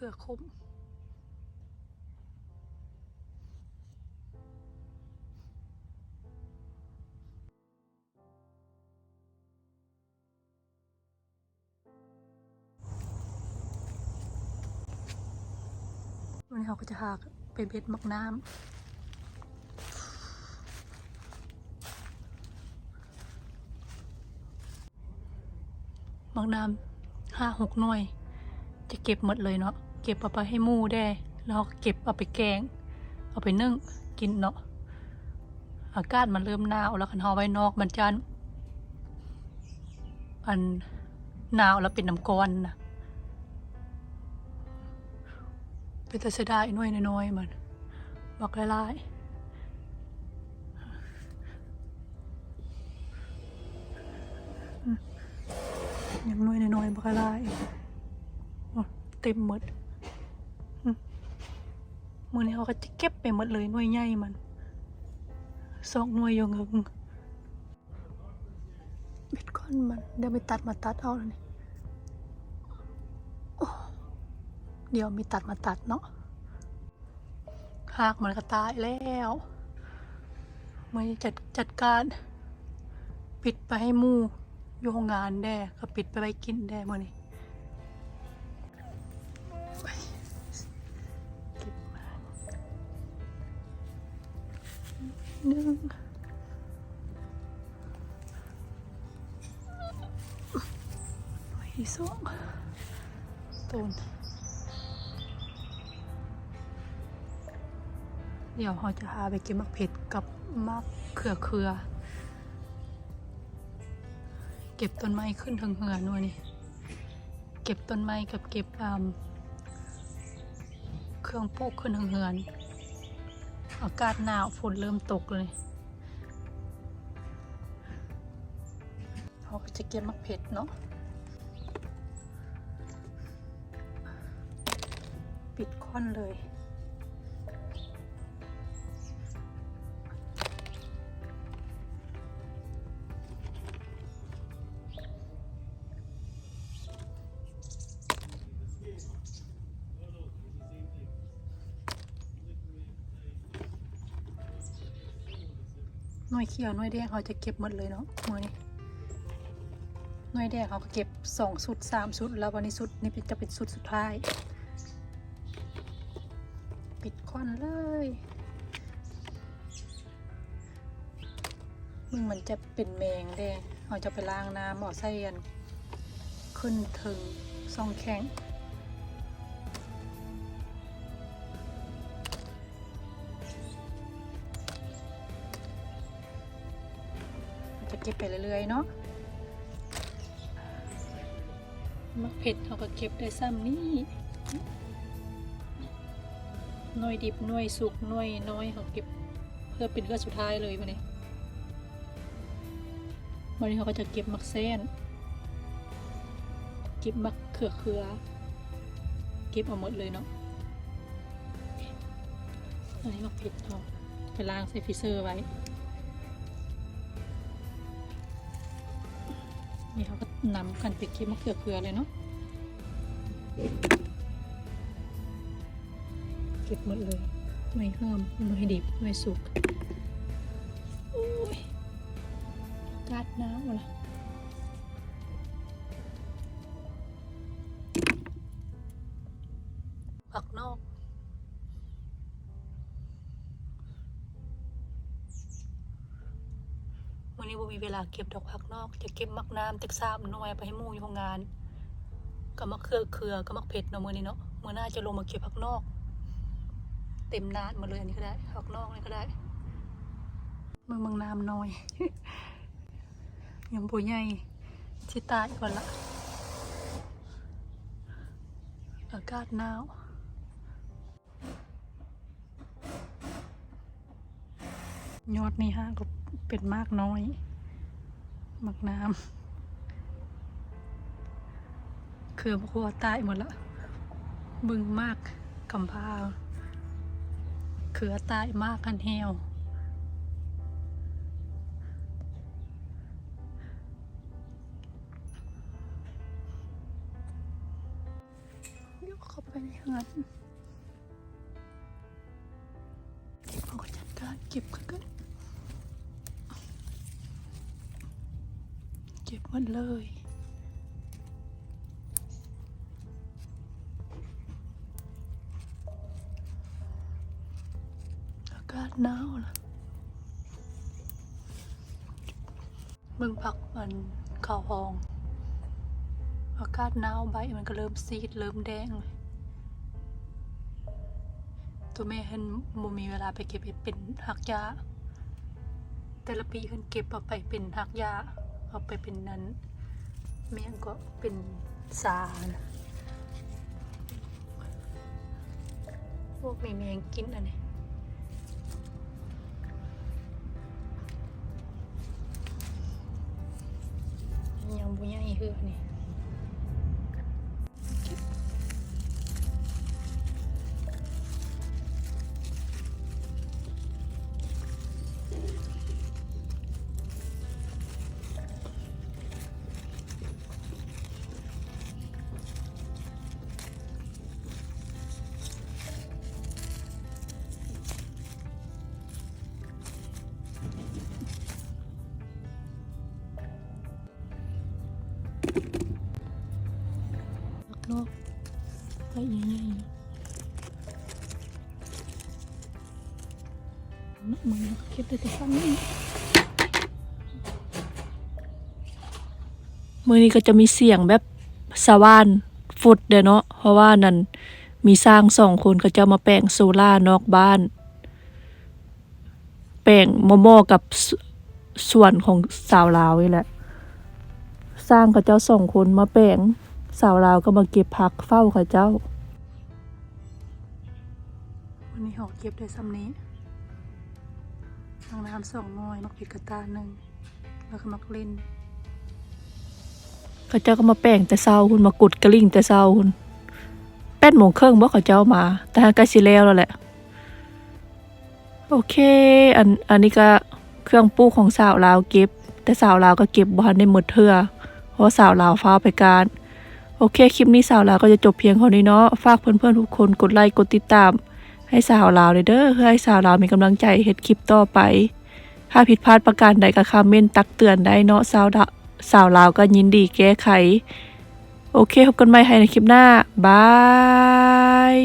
ขือคมวันนี้เขาก็จะหากไปเบ็ดมักน้ำบางน้ำห้าหกหน่วย จะเก็บหมดเลยเนาะ เก็บเอาไปให้หมูได้ แล้วเก็บเอาไปแกง เอาไปนึ่งกินเนาะ อากาศมันเริ่มหนาวแล้วคันเฮาไว้นอกมันจันอันหนาวแล้วเป็นน้ำก้อนนะเป็นแต่เสดายน่วยน้อยมันบอกลายๆยังน่วยน้อยบอกลายเต็มหมด มือนี้เขาก็จะเก็บไปหมดเลยหน่วยใหญ่มันสองหน่วยอยงเงิงเบ็ดก้อนมันเดี๋ยวไปตัดมาตัดเอาแล้วนี่โอ้เดี๋ยวมีตัดมาตัดเนาะหากมันก็ตายแล้วไม่จัดจัดการปิดไปให้หมูอยู่โรงงานแด่ก็ปิดไปไว้กินแด่มื่อนี้ หนึ่งไว้สองต้นเดี๋ยวเราจะหาไปเก็บมักเผ็ดกับมักเขือเขือ เก็บต้นไม้ขึ้นทางเหือนวะนี่ เก็บต้นไม้กับเก็บเครื่องปลูกขึ้นทางเหือน อากาศหนาวฝนเริ่มตกเลยเราก็จะเก็บมักเผ็ดเนาะ ปิดค่อนเลย วยเขียวหน่วยแดงเขาจะเก็บหมดเลยเนาะมือนี้หน่วยแดงเขาก็เก็บสองสุดสามสุดแล้ววันนี้สุดนี่เป็นจะเป็นสุดสุดท้าย ปิดคอนเลยมึงมันจะเป็นแมงแดงเขาจะไปล้างน้ำเอาใส่อันขึ้นถึงซองแข็ง เก็บไปเรื่อยๆเนาะมะเผ็ดเขาก็เก็บได้ซ้ำนี่หน่วยดิบหน่วยสุกหน่วยน้อยเขาเก็บเพื่อเป็นเพื่อสุดท้ายเลยวันนี้วันนี้เขาก็จะเก็บมักแซนเก็บมักเขือเขือเก็บเอาหมดเลยเนาะอันนี้มักเผ็ดเขาไปล้างใส่ฟรีเซอร์ไว้ นี่เขาก็นำกันปิดขี้มะเขือเขือเลยเนาะเก็บหมดเลย ไม่เพิ่มไม่ดิบไม่สุกโอ้ยกาดน้ำละผัก นี้บ่มีเวลาเก็บดอกผักนอก จะเก็บมักน้ำตึกซามหน่อยไปให้หมู่อยู่โรงงานกับมะเขือเขือกับมะเผ็ดเนาะมื้อนี้เนาะมื้อหน้าจะลงมาเก็บผักนอก เต็มนาดหมาเลยอันนี้ก็ได้ผักนอกนี่ก็ได้มึงมึงน้ำน้อยยังบ่ใหญ่สิตายก่อนละอากาศหนาว ยอดนี่ฮะก็เป็นมากน้อยมักน้ำคือพวกตายหมดละบึงมากกำพาเขือตายมากกันแหวยกเข้าไปในงานเขาก็จัดการเก็บกัน เก็บหมดเลย อากาศหนาวล่ะมึงพักมันเข้าห้อง อากาศหนาวใบมันก็เริ่มซีด เริ่มแดงเลยตัวแม่เห็นบ่มีเวลาไปเก็บเห็ดเป็นหักยาแต่ละปีเห็นเก็บเอาไปเป็นหักยา เอาไปเป็นนั้นแม่งก็เป็นสานะพวกมีแมงกินอันนี้ยังบุญยังอีเหือนี่ นอกไปใหญ่ๆนักมือก็บได้แต่ฟังนี้มือนี้ก็จะมีเสียงแบบสว่านฟุดเด้อเนาะเพราะว่านั่นมีสร้างสองคนเขาจะมาแปลงโซล่าร์นอกบ้าน แปลงโมโมกับสส่วนของสาวลาวนี่แหละ สร้างเขาเจ้าสองคนมาแปลง สาวลาวก็มาเก็บผักเฝ้าเขาเจ้า วันนี้หอเก็บได้ซ้ำนี้ทางน้ำสองน้อยมักผิดกระตาหนึ่งแล้วก็มักเล่นเขาเจ้าก็มาแป้งแต่เศร้าคุณมากุดกระลิ่งแต่เศร้าคุณแปดโมงครึ่งบ่เขาเจ้ามา แต่ใกล้สิแล้วแล้วแหละ โอเค อันอันนี้ก็เครื่องปลูกของสาวลาวเก็บ แต่สาวลาวก็เก็บบ่ทันได้หมดเทื่อเพราะ ว่าสาวลาวฟ้าไปการโอเค คลิปนี้สาวลาวก็จะจบเพียงเท่านี้เนาะ ฝากเพื่อนๆทุกคนกดไลค์กดติดตาม ให้สาวลาวเลยเด้อเพื่อให้สาวลาวมีกำลังใจเฮ็ดคลิปต่อไป ถ้าผิดพลาดประการใดก็คอมเมนต์ตักเตือนได้เนาะสาวดะสาวลาวก็ยินดีแก้ไข โอเคพบกันใหม่ในคลิปหน้าบาย